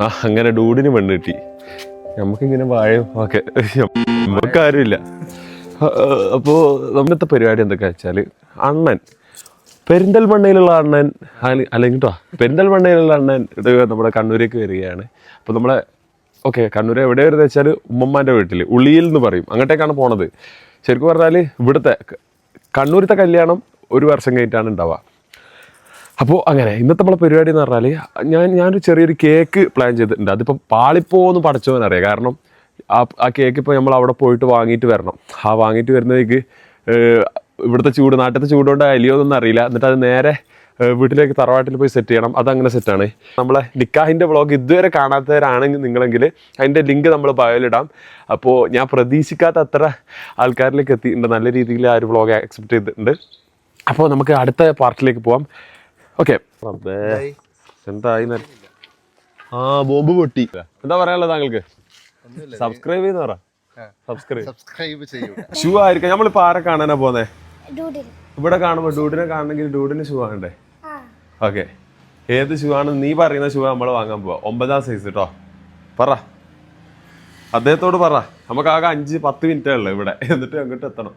ആ അങ്ങനെ ഡൂഡിന് പെണ്ണ് കിട്ടി. നമുക്കിങ്ങനെ വാഴയും ഒക്കെ. നമുക്ക് ആരുമില്ല. അപ്പോൾ നമ്മത്തെ പരിപാടി എന്തൊക്കെയാ വെച്ചാൽ അണ്ണൻ. പെരിന്തൽമണ്ണയിലുള്ള അണ്ണൻ അല്ല- അല്ലെങ്കിൽ കേട്ടോ പെരിന്തൽമണ്ണയിലുള്ള അണ്ണൻ ഇത് നമ്മുടെ കണ്ണൂരേക്ക് വരികയാണ്. അപ്പോൾ നമ്മളെ ഓക്കെ കണ്ണൂർ എവിടെ വരുന്നത് വെച്ചാൽ ഉമ്മമ്മാന്റെ വീട്ടിൽ ഉള്ളിയിൽ എന്ന് പറയും. അങ്ങോട്ടേക്കാണ് പോണത്. ശരിക്കും പറഞ്ഞാൽ ഇവിടുത്തെ കണ്ണൂരത്തെ കല്യാണം ഒരു വർഷം കഴിഞ്ഞിട്ടാണ് ഉണ്ടാവുക. അപ്പോൾ അങ്ങനെ ഇന്നത്തെ നമ്മളെ പരിപാടി എന്ന് പറഞ്ഞാൽ ഞാൻ ഞാനൊരു ചെറിയൊരു കേക്ക് പ്ലാൻ ചെയ്തിട്ടുണ്ട്. അതിപ്പോൾ പാളിപ്പോന്ന് പഠിച്ചവനറിയാം കാരണം ആ ആ കേക്ക് ഇപ്പോൾ നമ്മൾ അവിടെ പോയിട്ട് വാങ്ങിയിട്ട് വരണം. ആ വാങ്ങിയിട്ട് വരുന്നതേക്ക് ഇവിടുത്തെ ചൂട് നാട്ടിലത്തെ ചൂടുകൊണ്ട് അലിയോന്നൊന്നും അറിയില്ല. എന്നിട്ട് അത് നേരെ വീട്ടിലേക്ക് തറവാട്ടിൽ പോയി സെറ്റ് ചെയ്യണം. അതങ്ങനെ സെറ്റാണ് നമ്മളെ നിക്കാഹിന്റെ വ്ളോഗ് ഇതുവരെ കാണാത്തവരാണെങ്കിൽ നിങ്ങളെങ്കിൽ അതിന്റെ ലിങ്ക് നമ്മൾ ബയോയിലിടാം അപ്പോൾ ഞാൻ പ്രതീക്ഷിക്കാത്ത അത്ര ആൾക്കാരിലേക്ക് എത്തിയിട്ടുണ്ട് നല്ല രീതിയിൽ ആ ഒരു വ്ളോഗ് ആക്സെപ്റ്റ് ചെയ്തിട്ടുണ്ട്. അപ്പോൾ നമുക്ക് അടുത്ത പാർട്ടിലേക്ക് പോവാം. ഓക്കെ. എന്തായി? ആ ബോംബ് പൊട്ടി. എന്താ പറയാനുള്ളത് താങ്കൾക്ക്? സബ്സ്ക്രൈബ് ചെയ്യുന്ന പറ. സബ്സ്ക്രൈബ് സബ്സ്ക്രൈബ് ചെയ്യൂ. ഷൂ ആയിരിക്കും നമ്മളിപ്പോ ആരെ കാണാനാ പോന്നെ? ഇവിടെ കാണുമ്പോ ഡൂഡിനെ കാണണമെങ്കിൽ ഡൂഡിന് ഷൂ ആകണ്ടേ ആ. ഓക്കെ. ഏത് ഷൂ ആണ് നീ പറയുന്ന ഷൂ നമ്മൾ വാങ്ങാൻ പോവാ. ഒമ്പതാം സൈസ് കേട്ടോ പറ. അദ്ദേഹത്തോട് പറ. നമുക്ക് ആകെ അഞ്ച് പത്ത് മിനിറ്റേ ഉള്ളൂ ഇവിടെ. എന്നിട്ട് അങ്ങോട്ട് എത്തണം.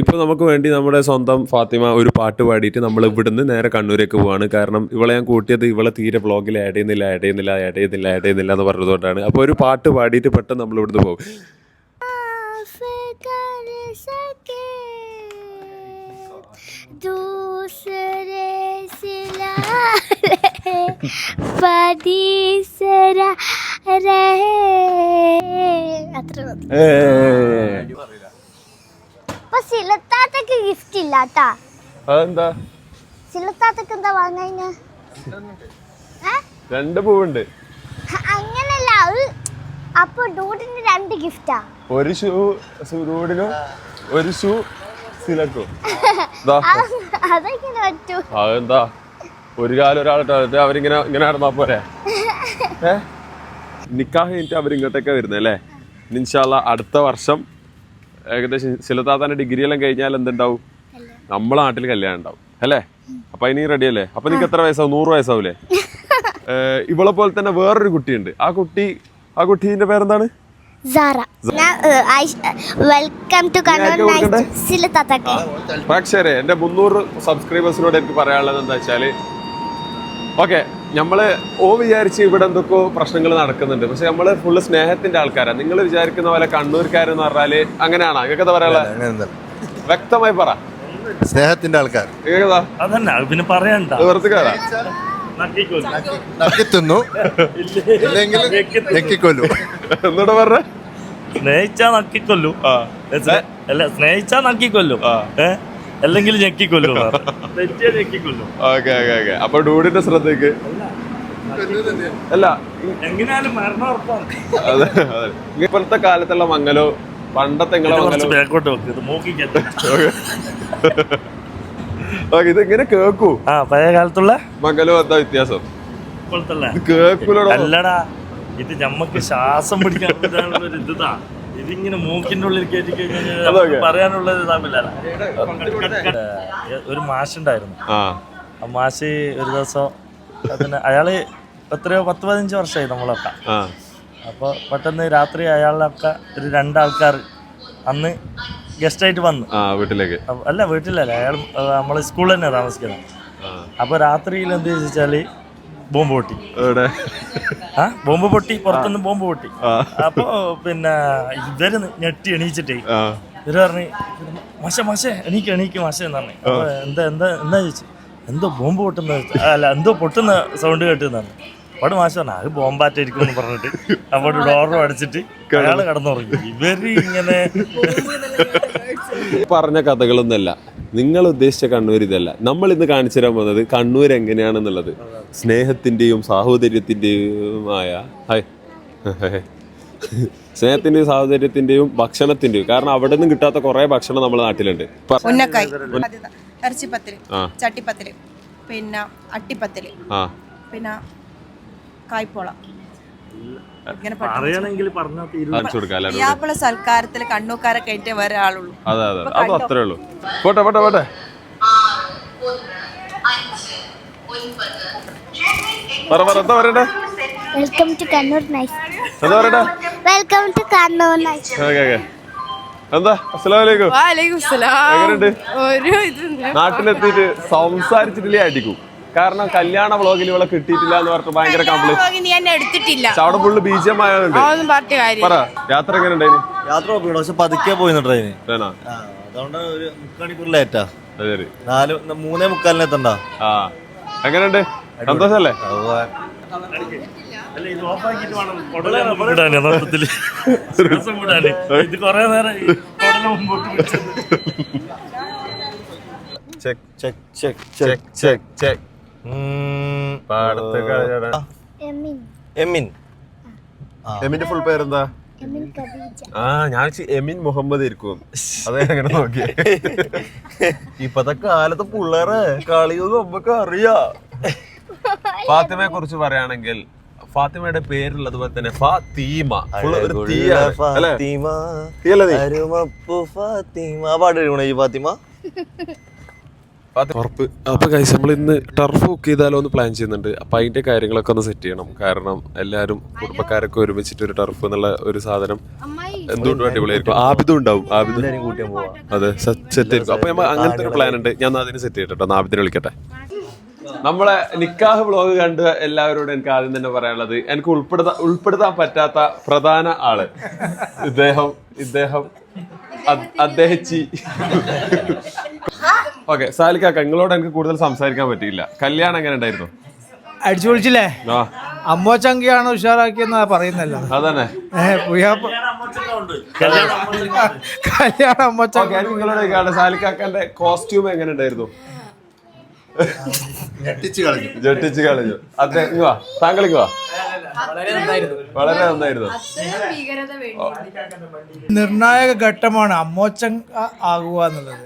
ഇപ്പൊ നമുക്ക് വേണ്ടി നമ്മുടെ സ്വന്തം ഫാത്തിമ ഒരു പാട്ട് പാടിയിട്ട് നമ്മൾ ഇവിടുന്ന് നേരെ കണ്ണൂരേക്ക് പോവാണ് കാരണം ഇവളെ ഞാൻ കൂട്ടിയത് ഇവളെ തീരെ ബ്ലോഗിൽ ആഡ് ചെയ്യുന്നില്ല ആഡ് ചെയ്യുന്നില്ല ആഡ് ചെയ്യുന്നില്ല ആഡ് ചെയ്യുന്നില്ല എന്ന് പറഞ്ഞതുകൊണ്ടാണ് അപ്പോൾ ഒരു പാട്ട് പാടിയിട്ട് പെട്ടെന്ന് നമ്മൾ ഇവിടുന്ന് പോകും कर सके दूसरे सिला പരീസര അത്ര മതി അപ്പൊ സിലത്താത്തക്ക് ഗിഫ്റ്റ് ഇല്ല കേട്ടാ അതെന്താ? സിലത്താത്തക്ക് എന്താ വാങ്ങാ രണ്ട് പൂവുണ്ട്. അങ്ങനല്ല അത് അപ്പൊ ഡൂഡിന് രണ്ട് ഗിഫ്റ്റാ ഒരു ഷൂ ഡൂഡിനും ഒരു ഷൂ സിലക്കും ഇതാ. അതെങ്ങനെ പറ്റൂ? അതെന്താ? ഒരു കാലം ഒരാളിട്ട് അവരിങ്ങനെ ഇങ്ങനെ നടന്നാ പോരെ? ഏ? നിക്കാഹ് കഴിഞ്ഞിട്ട് അവരിങ്ങോട്ടൊക്കെ വരുന്നല്ലേ അല്ലേ? ഇൻഷാല്ല അടുത്ത വർഷം ഏകദേശം ശിലതാത്താന്റെ ഡിഗ്രി എല്ലാം കഴിഞ്ഞാൽ എന്തുണ്ടാവും? നമ്മളെ നാട്ടിൽ കല്യാണം ഉണ്ടാവും. അല്ലേ? അപ്പൊ ഇനി റെഡി അല്ലേ? അപ്പൊ നിനക്ക് എത്ര വയസ്സാവും? നൂറ് വയസ്സാവൂലേ? ഇവളെ പോലെ തന്നെ വേറൊരു കുട്ടിയുണ്ട്. ആ കുട്ടി ആ കുട്ടീന്റെ പേരെന്താണ്? പക്ഷേ എന്റെ മുന്നൂറ് സബ്സ്ക്രൈബേഴ്സിനോട് എനിക്ക് പറയാനുള്ളത് എന്താ വെച്ചാൽ ഓക്കെ. നമ്മൾ ഓ വിചാരിച്ച് ഇവിടെ എന്തൊക്കെയോ പ്രശ്നങ്ങൾ നടക്കുന്നുണ്ട്. പക്ഷെ നമ്മൾ ഫുള്ള് സ്നേഹത്തിന്റെ ആൾക്കാരാണ് നിങ്ങൾ വിചാരിക്കുന്ന പോലെ കണ്ണൂർക്കാരെന്ന് പറഞ്ഞാൽ അങ്ങനെയാണോ? ഇതൊക്കെ പറയാനുള്ള? വ്യക്തമായി പറ. സ്നേഹത്തിന്റെ ആൾക്കാർ അതന്നെ അത് പിന്നെ പറയണ്ട. നക്കിത്തുന്നു. ഇല്ലെങ്കിൽ ഞെക്കിക്കൊല്ലു. എന്നോട് പറഞ്ഞ? സ്നേഹിച്ചാ നക്കിക്കൊല്ലു. അല്ല സ്നേഹിച്ചാ നക്കിക്കൊല്ലു. ആ. അല്ലെങ്കിൽ ഞെക്കിക്കൊല്ലു തെറ്റിയാ ഞെക്കിക്കൊല്ലു. Okay okay okay. അപ്പൊ ഡൂഡിന്റെ ശ്രദ്ധയ്ക്ക്? അല്ല. എങ്ങനെയാലും മരണം ഉറപ്പാണ്. അതെ അതെ. ഇപ്പോഴത്തെ കാലത്തുള്ള മംഗലോ പണ്ടത്തെ നിങ്ങളെ ഇത് മംഗലോ ബാക്കോട്ട് വെക്ക് ഇത് മൂക്കിക്കറ്റ ഓക്കെ. ഇത് ഇങ്ങനെ കേക്കൂ ആ പഴയ കാലത്തുള്ള മംഗലോ എന്താ വ്യത്യാസം? ഇപ്പോഴത്തെ ഇത് അല്ലടാ ഇത് ഞമ്മക്ക് ശ്വാസം പിടിക്കാൻ ഒരു ഇതാ ഇതിങ്ങനെ മൂക്കിന്റെ ഉള്ളിൽ കയറ്റി കഴിഞ്ഞാൽ പറയാനുള്ള പറയാനുള്ളത് ഇതാവില്ല ഒരു മാഷുണ്ടായിരുന്നു. ആ. ആ മാഷ് ഒരു ദിവസം അതിന് അയാൾ എത്രയോ പത്ത് പതിനഞ്ച് വർഷമായി നമ്മളൊക്കെ. അപ്പൊ അപ്പോൾ പെട്ടെന്ന് രാത്രി അയാളൊക്കെ ഒരു രണ്ടാൾക്കാർ അന്ന് ഗസ്റ്റായിട്ട് വന്നു. ആ വീട്ടിലേക്ക്. അല്ല വീട്ടിലല്ല. അയാൾ നമ്മൾ സ്കൂളിൽ തന്നെ താമസിക്കുന്നത്. അപ്പൊ അപ്പോൾ രാത്രിയിൽ എന്ത് വെച്ചാൽ ബോംബ് പൊട്ടി. എവിടെ? ആ ബോംബ് പൊട്ടി പുറത്തുനിന്ന് ബോംബ് പൊട്ടി. അപ്പൊ പിന്നെ ഇവർ ഞെട്ടി എണീച്ചിട്ടേ. ഇവർ പറഞ്ഞു മശ മശ എണീക്ക് എണീക്ക് മശ എന്ന് പറഞ്ഞു. അപ്പൊ എന്താ എന്താ എന്താ ചോദിച്ചു? എന്തോ ബോംബ് പൊട്ടുന്ന അല്ല എന്തോ പൊട്ടുന്ന സൗണ്ട് കേട്ടു എന്നാണ് അവിടെ മാഷ പറഞ്ഞു അത് ബോംബാറ്റായിരിക്കും എന്ന് പറഞ്ഞിട്ട് അവിടെ ഡോറും അടിച്ചിട്ട് അയാൾ കടന്നുറങ്ങി. ഇവർ ഇങ്ങനെ പറഞ്ഞ കഥകളൊന്നല്ല നിങ്ങൾ ഉദ്ദേശിച്ച കണ്ണൂർ ഇതല്ല. നമ്മൾ ഇന്ന് കാണിച്ചു തരാൻ പോകുന്നത് കണ്ണൂർ എങ്ങനെയാണെന്നുള്ളത്. സ്നേഹത്തിന്റെയും സാഹോദര്യത്തിന്റെയുമായ ഹായ് സ്നേഹത്തിന്റെയും സാഹോദര്യത്തിന്റെയും ഭക്ഷണത്തിന്റെയും. കാരണം അവിടെ നിന്നും കിട്ടാത്ത കുറെ ഭക്ഷണം നമ്മുടെ നാട്ടിലുണ്ട്. ഉന്നക്കായ് ഇറച്ചിപ്പത്തിൽ ചട്ടിപ്പത്തിൽ പിന്നെ അട്ടിപ്പത്തിൽ പിന്നെ കായ്പോള. പറയണെങ്കിൽ പറഞ്ഞാൽ സൽക്കാരത്തിൽ കണ്ണൂക്കാരെ കയറ്റേ വേറെ ആളുള്ളൂ അതെ അതെ. അത് അത്രേ ഉള്ളൂ. പോട്ടെ പോട്ടെ പോട്ടെ. പറ പറ എന്താ പറയണ്ടേ? വെൽക്കം ടു കണ്ണൂർ നൈസ് എന്താ പറയട്ടെ welcome to Kannur nice okay okay എന്താ? അസ്സലാമലൈക്കും വാലേക്കും സലാം എങ്ങനെയുണ്ട്? ഒരു ഇതുണ്ട് നാട്ടിലെത്തിയിട്ട് സംസാരിച്ചിട്ടില്ലേ അടിക്കും? കാരണം കല്യാണ വ്ളോഗിൽ ഇവളെ കിട്ടിയിട്ടില്ല എന്ന് പറഞ്ഞിട്ട് ഭയങ്കര കംപ്ലൈന്റ് നീ എന്നെ എടുത്തിട്ടില്ല. പക്ഷെ അവിടെ ഫുള്ള് ബീജം ആയതുകൊണ്ട് അതൊന്നും പറഞ്ഞ കാര്യം പറ യാത്ര എങ്ങനെ യാത്ര പക്ഷെ പതുക്കെ പോയി ട്രെയിന് അതുകൊണ്ട് ഒരു മുക്കാണിക്കൂർ ലേറ്റാ നാല് മൂന്നേ മുക്കാലിന് എത്തണ്ട? ആ എങ്ങനെയുണ്ട്? സന്തോഷല്ലേ? അല്ല ഇത് ഓഫാക്കിയിട്ട് വേണം. കുടലെ വിടാന് യഥാർത്ഥത്തിൽ ശ്വാസം വിടാന് ഇത് കൊറേ നേരം ഈ കുടൽ മുമ്പോട്ട് പിടിച്ചത് check check check check check check പാടത്ത് കളിയുടെ എമിൻ. എമിൻ. എമിന്റെ ഫുൾ പേരെന്താ? ആ ഞാൻ എമിൻ മുഹമ്മദ് ഇരിക്കും അതെ അങ്ങനെ നോക്കിയേ ഇപ്പത്തെ കാലത്ത് പിള്ളേരെ കളിയൊന്നും നമുക്ക് അറിയാ. ഫാത്തിമയെ കുറിച്ച് പറയുകയാണെങ്കിൽ ഫാത്തിമയുടെ പേരുള്ളത് അതുപോലെ തന്നെ ഫാത്തീമ. ഫാത്തിമ പാട്ട് എഴുതണോ ഈ ഫാത്തിമ? ടർഫ് അപ്പൊ കൈസ് നമ്മൾ ഇന്ന് ടർഫ് ബുക്ക് ചെയ്താലോ എന്ന് പ്ലാൻ ചെയ്യുന്നുണ്ട്. അപ്പൊ അതിന്റെ കാര്യങ്ങളൊക്കെ ഒന്ന് സെറ്റ് ചെയ്യണം. കാരണം എല്ലാവരും കുടുംബക്കാരൊക്കെ ഒരുമിച്ചിട്ട് ഒരു ടർഫ് എന്നുള്ള ഒരു സാധനം എന്തുകൊണ്ടും അടിപൊളിയായിരിക്കും? ആബിദും ഉണ്ടാവും. ആബിദ്. അതെ സെറ്റ് ആയിരിക്കും അപ്പൊ നമ്മൾ അങ്ങനത്തെ ഒരു പ്ലാൻ ഉണ്ട്. ഞാൻ അതിന് സെറ്റ് ചെയ്തിട്ടോ ആബിദിനെ വിളിക്കട്ടെ. നമ്മളെ നിക്കാഹ് വ്ളോഗ് കണ്ട് എല്ലാവരോടും എനിക്ക് ആദ്യം തന്നെ പറയാനുള്ളത് എനിക്ക് ഉൾപ്പെടുത്താൻ ഉൾപ്പെടുത്താൻ പറ്റാത്ത പ്രധാന ആൾ. ഇദ്ദേഹം ഇദ്ദേഹം അദ്- അദ്ദേഹച്ചി. ഓക്കെ സാലിക്കാക്ക നിങ്ങളോട് എനിക്ക് കൂടുതൽ സംസാരിക്കാൻ പറ്റിയില്ല. കല്യാണം എങ്ങനെ ഉണ്ടായിരുന്നു? അടിച്ചു പൊളിച്ചില്ലേ ആ. അമ്മോ ചങ്കിയാണ് ഉഷാറാക്കിയെന്നാ പറയുന്നല്ലോ. അതന്നെ. പുയ്യാപ്പ കല്യാണം അമ്മോ ഓക്കെ എനിക്ക് നിങ്ങളോട് ചോദിക്കാണ് സാലിക്കാക്കന്റെ കോസ്റ്റ്യൂം എങ്ങനെ ഉണ്ടായിരുന്നു? ഞെട്ടിച്ച് കളഞ്ഞു ജട്ടിച്ച് കളഞ്ഞു അദ്ദേഹം ഇങ്ങ് വാ. താങ്കൾ ഇങ്ങ് വാ. വളരെ നന്നായിരുന്നു. നിർണായക ഘട്ടമാണ് അമ്മോച്ചങ്ക ആകുക എന്നുള്ളത്.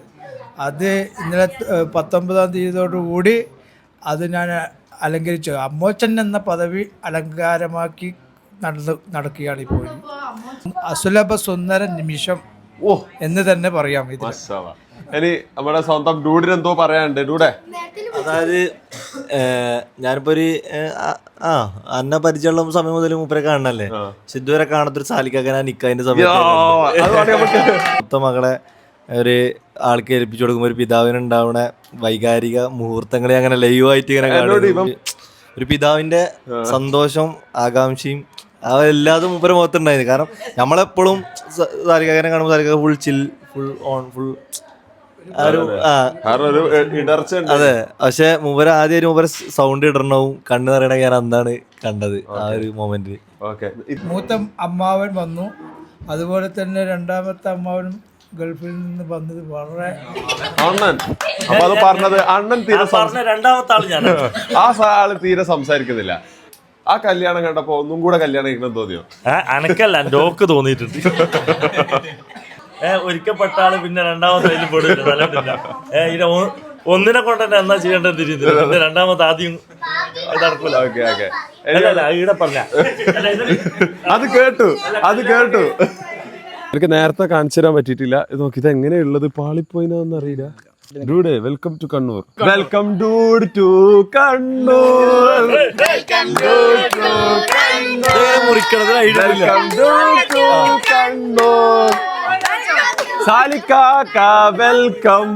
അത് ഇന്നലെ പത്തൊമ്പതാം തീയതിയോടുകൂടി അത് ഞാൻ അലങ്കരിച്ചു. അമ്മോച്ചൻ എന്ന പദവി അലങ്കാരമാക്കി നടന്ന് നടക്കുകയാണ് ഇപ്പോൾ. അസുലഭ സുന്ദര നിമിഷം ഓ. എന്ന് തന്നെ പറയാം ഇത് ഇനി നമ്മുടെ സ്വന്തം ഡൂഡിന് എന്തോ പറയാനുണ്ട്. ഡൂടെ അതായത് ഞാനിപ്പോ ഒരു ആ- അന്ന പരിചയമുള്ള സമയം മുതൽ മൂപ്പരെ കാണണല്ലേ? പക്ഷെ ഇതുവരെ കാണാത്തൊരു സാലിക്കാക്കാൻ നിക്കതിന്റെ സമയത്ത് മകളെ ഒരു ആൾക്ക് ഏൽപ്പിച്ചു കൊടുക്കുമ്പോൾ ഒരു പിതാവിന് ഉണ്ടാവുന്ന വൈകാരിക മുഹൂർത്തങ്ങളെ അങ്ങനെ ലൈവായിട്ട് ഇങ്ങനെ. ഒരു പിതാവിന്റെ സന്തോഷം ആകാംക്ഷയും അതെല്ലാതും മൂപ്പര മുഖത്തുണ്ടായിരുന്നു. കാരണം നമ്മളെപ്പോഴും സാലിക്കാക്കനെ കാണുമ്പോൾ Sarika full chill full on full ഒരു ആ. ഒരു ഇടർച്ച ഉണ്ട്. അതെ. പക്ഷെ മൂപ്പര ആദ്യം മൂപ്പര സൗണ്ട് ഇടണവും കണ്ണു നിറയണ ഞാൻ അന്നാണ് കണ്ടത് ആ ഒരു മൊമെന്റ് ഓക്കെ. മൂത്ത അമ്മാവൻ വന്നു. അതുപോലെ തന്നെ രണ്ടാമത്തെ അമ്മാവനും ഗൾഫിൽ നിന്ന് വന്നത് വളരെ അണ്ണൻ. അപ്പൊ അത് പറഞ്ഞത് അണ്ണൻ തീരെ പറഞ്ഞ രണ്ടാമത്തെ ആൾ ഞാൻ ആ ആൾ തീരെ സംസാരിക്കുന്നില്ല. ആ കല്യാണം കണ്ടപ്പോ ഒന്നും കൂടെ കല്യാണം കഴിക്കണം തോന്നിയോ? അനക്കല്ല ഡോക്ക് തോന്നിയിട്ടുണ്ട്. ഏ ഒരിക്കപ്പെട്ട ആൾ പിന്നെ രണ്ടാമത്തെ അതിൽ പെടില്ല ഒന്നിനെ കൊണ്ട് തന്നെ എന്നാ ചെയ്യേണ്ടത് തിരിയുന്നില്ല രണ്ടാമത്തെ ആദ്യം നടക്കൂല. Okay okay. അല്ല ഈടെ പറഞ്ഞ. അത് കേട്ടു അത് കേട്ടു. എനിക്ക് നേരത്തെ കാണിച്ചു തരാൻ പറ്റിയിട്ടില്ല. ഇത് നോക്കി ഇത് എങ്ങനെയുള്ളത്? പാളിപ്പോയിനാന്ന് അറിയില്ല. Dude welcome to Kannur. Welcome dude to Kannur. Welcome to Kannur. സാലിക്കാക്ക welcome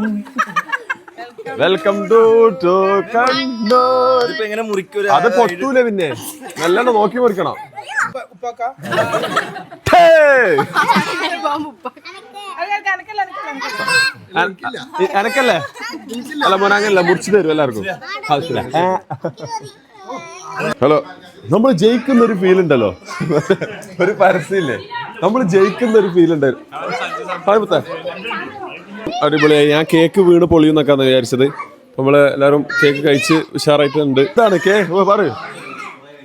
welcome to to Kannur ഇപ്പൊ എങ്ങനെ മുറിക്കൂല? അത് പൊട്ടൂല പിന്നെ. നല്ലോണം നോക്കി മുറിക്കണം. എനക്കല്ലേ അല്ല മോനങ്ങനല്ല മുറിച്ചു തരും എല്ലാവർക്കും. ആവശ്യമില്ല. ഹലോ നമ്മൾ ജയിക്കുന്ന ഒരു ഫീൽ ഉണ്ടല്ലോ. ഒരു പരസ്യമില്ലേ? നമ്മൾ ജയിക്കുന്ന ഒരു ഫീൽ ഉണ്ട് ഹായ്പത്തെ അടിപൊളിയായി. ഞാൻ കേക്ക് വീണ് പൊളിയുന്നൊക്കെയാണ് വിചാരിച്ചത്. നമ്മൾ എല്ലാരും കേക്ക് കഴിച്ച് ഉഷാറായിട്ടുണ്ട്. ഇതാണ് കേ ഓ, പറയൂ.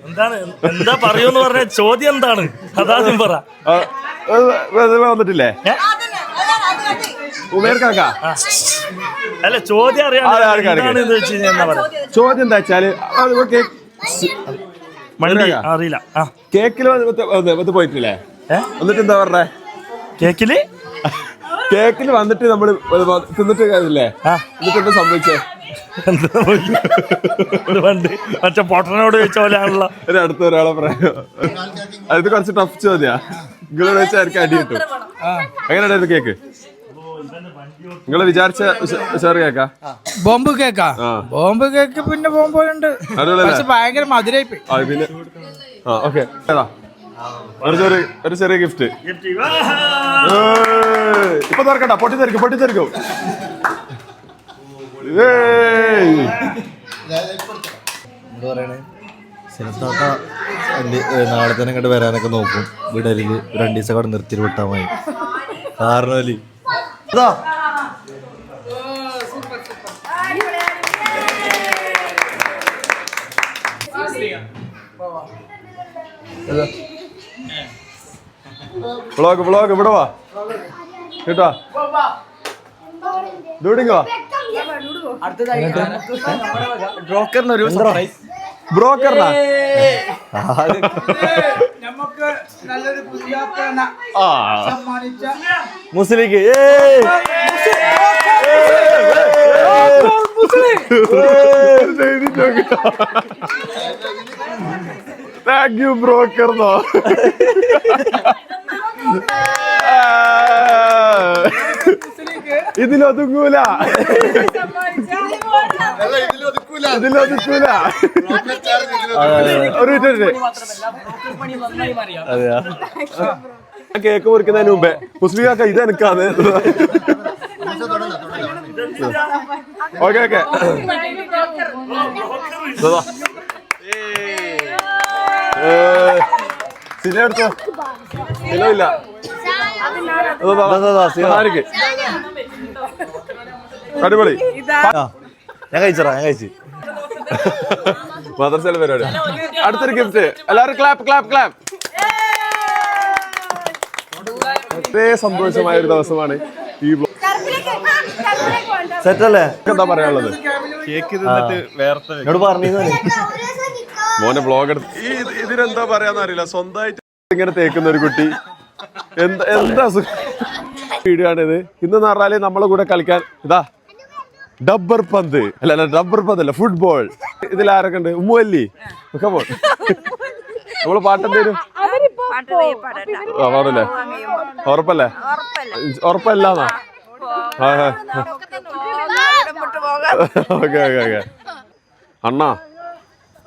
എന്താണ്? എന്താ പറയൂന്ന് പറഞ്ഞ ചോദ്യം എന്താണ്? അതാദ്യം പറ. വന്നിട്ടില്ലേ? ഉമേർ കാക്ക അല്ല ചോദ്യം ചോദ്യം എന്താ വെച്ചാൽ കേക്ക് അറിയില്ല. വന്നിട്ട് വന്ന് പോയിട്ടില്ലേ? എന്നിട്ട് എന്താ പറഞ്ഞേ? കേക്കിൽ? കേക്കിൽ വന്നിട്ട് നമ്മൾ തിന്നിട്ട് കാര്യമില്ലേ. എന്നിട്ട് എന്താ സംഭവിച്ചേ? ഒരു വണ്ടി. മറ്റേ പൊട്ടനോട് ചോദിച്ച പോലെയാണല്ലോ ഒരു അടുത്ത ഒരാളെ പറയാം. അത് കുറച്ച് ടഫ് ചോദ്യാ. നിങ്ങളോട് വെച്ചായിരിക്കും അടി കിട്ടും? എങ്ങനെയുണ്ടായിരുന്നു കേക്ക്? നിങ്ങൾ വിചാരിച്ച ഷെയർ കേക്കാ? ബോംബ് കേക്കാ. ബോംബ് കേക്ക് പിന്നെ ബോംബ് ഉണ്ട് ഭയങ്കര മധുരമായി പോയി. ആ പിന്നെ ആ ഓക്കെ. ഒരു ചെറിയ ഗിഫ്റ്റ് ഇപ്പൊ തുറക്കണ്ട. പൊട്ടിത്തെറിക്കും പൊട്ടിത്തെറിക്കും. സിനത്താത്ത നാളെ തന്നെ ഇങ്ങോട്ട് വരാനൊക്കെ നോക്കും. വിടലിൽ രണ്ടു ദിവസം അവിടെ നിർത്തി വിട്ടാൽ മതി. കാരണി അതാ വ്ളോഗ് വ്ളോഗ് ഇവിടെ വാ. കേട്ടോ? ദൂടിങ്ങോ ബ്രോക്കറിനാ നമുക്ക് നല്ലൊരു പുതിയ ആ. സമ്മാനിച്ച മുസ്ലിക്ക്. താങ്ക് യു ബ്രോക്കർ ഇതിലൊതുങ്ങൂല. ഇതിലൊതുക്കൂല. ഒരു കേക്ക് മുറിക്കുന്നതിന് മുമ്പേ. മുസ്ലിം ഇത് എനിക്കാണ് ഓക്കെ ഓക്കെ. സിനിമ എടുത്തോ? സിനിമ ഇല്ല അതാ, അതാ, അതാ, അതാ, സിനിമ. ആർക്ക്? അടിപൊളി. ഞാൻ കഴിച്ചറാ ഞാൻ കഴിച്ചു. മദർസയിലെ പരിപാടി അടുത്തൊരു ഗിഫ്റ്റ്. എല്ലാവരും ക്ലാപ്പ് ക്ലാപ്പ് ക്ലാപ്പ് വളരെ സന്തോഷമായ ഒരു ദിവസമാണ് ഈ സെറ്റല്ലേ എന്താ പറയാനുള്ളത്? എന്നോട് പറഞ്ഞിരുന്നു. മോനെ ബ്ലോഗ് എടുത്ത് ഈ ഇതിനെന്താ പറയാന്ന് അറിയില്ല. സ്വന്തമായിട്ട് ഇങ്ങനെ തേക്കുന്ന ഒരു കുട്ടി. എന്താ എന്താ വീഡിയോ ആണിത് ഇന്ന് പറഞ്ഞാൽ നമ്മളെ കൂടെ കളിക്കാൻ ഇതാ ഡബ്ബർ പന്ത്. അല്ല അല്ല ഡബ്ബർ പന്ത് അല്ല ഫുട്ബോൾ ഇതിൽ ആരൊക്കെ ഉണ്ട്? ഉമ്മുവല്ലി. ഒക്കെ പോ നമ്മൾ പാട്ടെന്തേലും പാടല്ലേ? ഉറപ്പല്ലേ? ഉറപ്പല്ലാന്നാ? ഓക്കെ ഓക്കെ ഓക്കെ അണ്ണാ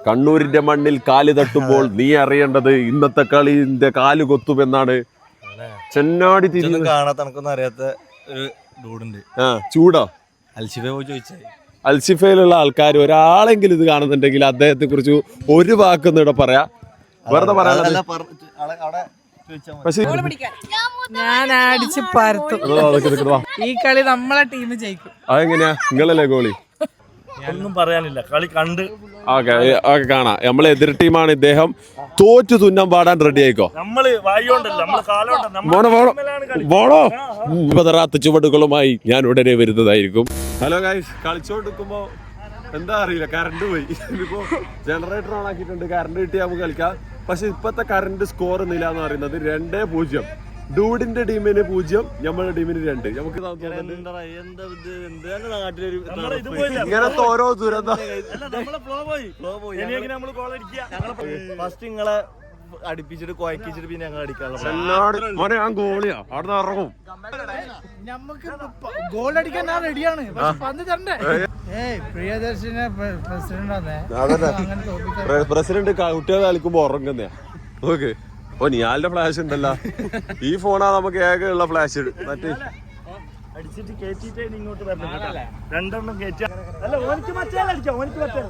കണ്ണൂരിന്റെ മണ്ണിൽ കാൽ തട്ടുമ്പോൾ നീ അറിയേണ്ടത് ഇന്നത്തെ കളിന്റെ കാൽ കൊത്തുമെന്നാണ് ചെന്നാടി തിരിഞ്ഞു കാണാത്ത എനക്കൊന്നും അറിയാത്ത ഒരു ഡൂഡുണ്ട് ആ ചൂടോ? അൽഷിഫെ പോയി ചോദിച്ചായി അൽഷിഫയിലുള്ള ആൾക്കാർ ഒരാളെങ്കിലും ഇത് കാണുന്നുണ്ടെങ്കിൽ അദ്ദേഹത്തെ കുറിച്ച് ഒരു വാക്കൊന്നും ഇവിടെ പറയാ. വെറുതെ പറയാനല്ല. പക്ഷെ ഞാൻ അടിച്ച് പരത്തും. ഈ കളി നമ്മളെ ടീം ജയിക്കും. അതെങ്ങനെയാ? നിങ്ങളല്ലേ ഗോളി? ഒന്നും പറയാനില്ല. കളി കണ്ട് ഓക്കെ ഓക്കെ കാണാം. നമ്മളെ എതിർ ടീമാണ് ഇദ്ദേഹം. തോറ്റു തുന്നം പാടാൻ റെഡി ആയിക്കോ? നമ്മൾ വായോണ്ടല്ല നമ്മൾ പതറാത്ത ചുവടുകളുമായി ഞാൻ ഉടനെ വരുന്നതായിരിക്കും. ഹലോ ഗൈസ് കളിച്ചോണ്ടിരിക്കുമ്പോ എന്താ അറിയില്ല കറണ്ട് പോയി. ഇപ്പോ ജനറേറ്റർ ഓൺ ആക്കിയിട്ടുണ്ട്. കറണ്ട് കിട്ടിയാൽ നമുക്ക് കളിക്കാം. പക്ഷെ ഇപ്പത്തെ കറണ്ട് സ്കോർ നില എന്ന് പറയുന്നത് രണ്ടേ പൂജ്യം. ഡൂഡിന്റെ ടീമിന് പൂജ്യം നമ്മുടെ ടീമിന് രണ്ട്. നമുക്ക്. ഇങ്ങനത്തെ ഓരോ ദുരന്തം. ഫസ്റ്റ് നിങ്ങളെ അടുപ്പിച്ചിട്ട് കുഴക്കിച്ചിട്ട് പിന്നെ ഞങ്ങൾ അടിക്കാനുള്ള എല്ലാട് മോനെ ഞാൻ ഗോളിയാ അവിടെ നിന്ന് ഇറങ്ങും. നമുക്ക് ഗോൾ അടിക്കാൻ ഞാൻ റെഡിയാണ് പന്ത് തരണ്ടേ? ഏയ്. പ്രിയദർശിനെ പ്രസിഡന്റ് പ്രസിഡന്റ് കുട്ടികൾ കളിക്കുമ്പോ ഉറങ്ങുന്നേ നോക്ക്. ഓ നിയാലിന്റെ ഫ്ലാഷ് ഉണ്ടല്ലോ. ഈ ഫോണാ നമുക്ക് ഏക ഉള്ള ഫ്ലാഷ് മറ്റേ അടിച്ചിട്ട് കേറ്റിട്ടേ ഇനി ഇങ്ങോട്ട് വരണം. രണ്ടെണ്ണം കേറ്റി അല്ല ഓനിക്ക് മറ്റേ അടിക്കാം ഓനിക്ക് മറ്റേ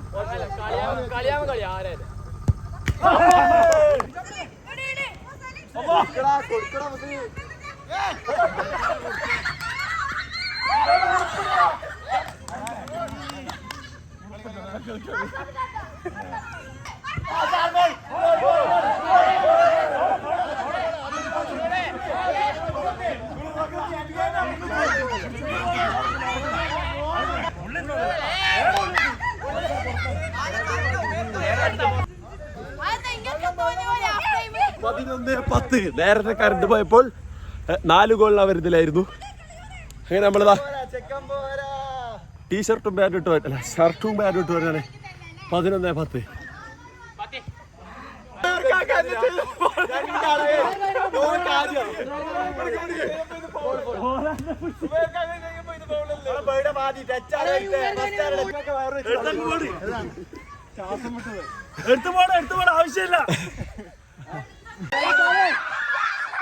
പത്ത് നേരത്തെ കറണ്ട് പോയപ്പോൾ നാല് ഗോളിൽ അവർ ഇതിലായിരുന്നു. അങ്ങനെ നമ്മളിതാ ടീഷർട്ടും പാന്റും ഇട്ട് അല്ല ഷർട്ടും പാന്റും ഇട്ട് വരാനേ പതിനൊന്ന് പത്ത്. എടുത്തു പോണ എടുത്തു പോണ ആവശ്യമില്ല.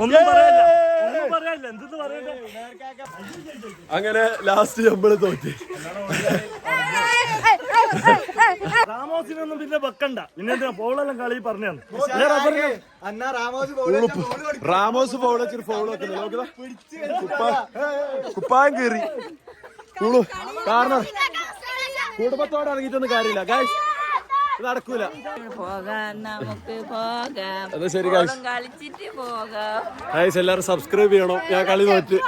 ഒന്നും പറയാനില്ല ഒന്നും പറയാനില്ല എന്തെന്ന് പറയട്ടെ അങ്ങനെ ലാസ്റ്റ് നമ്മൾ തോറ്റി. റാമോസിനൊന്നും പിന്നെ വെക്കണ്ട. പിന്നെ എന്തിനാ പോളെല്ലാം കളി പറഞ്ഞു? റാമോസ് ഫൗൾ വെച്ചൊരു ഫൗൾ വെക്കുന്നത് നോക്കുക കുപ്പായം കീറി. കാരണം കുടുംബത്തോടെ ഇറങ്ങിയിട്ടൊന്നും കാര്യമില്ല. ഗായ്സ് നടക്കൂല പോകാം നമുക്ക് പോകാം അത് ശരി കളിച്ചിട്ട് പോകാം ഗായ്സ് എല്ലാവരും സബ്സ്ക്രൈബ് ചെയ്യണം ഞാൻ കളി തോറ്റ്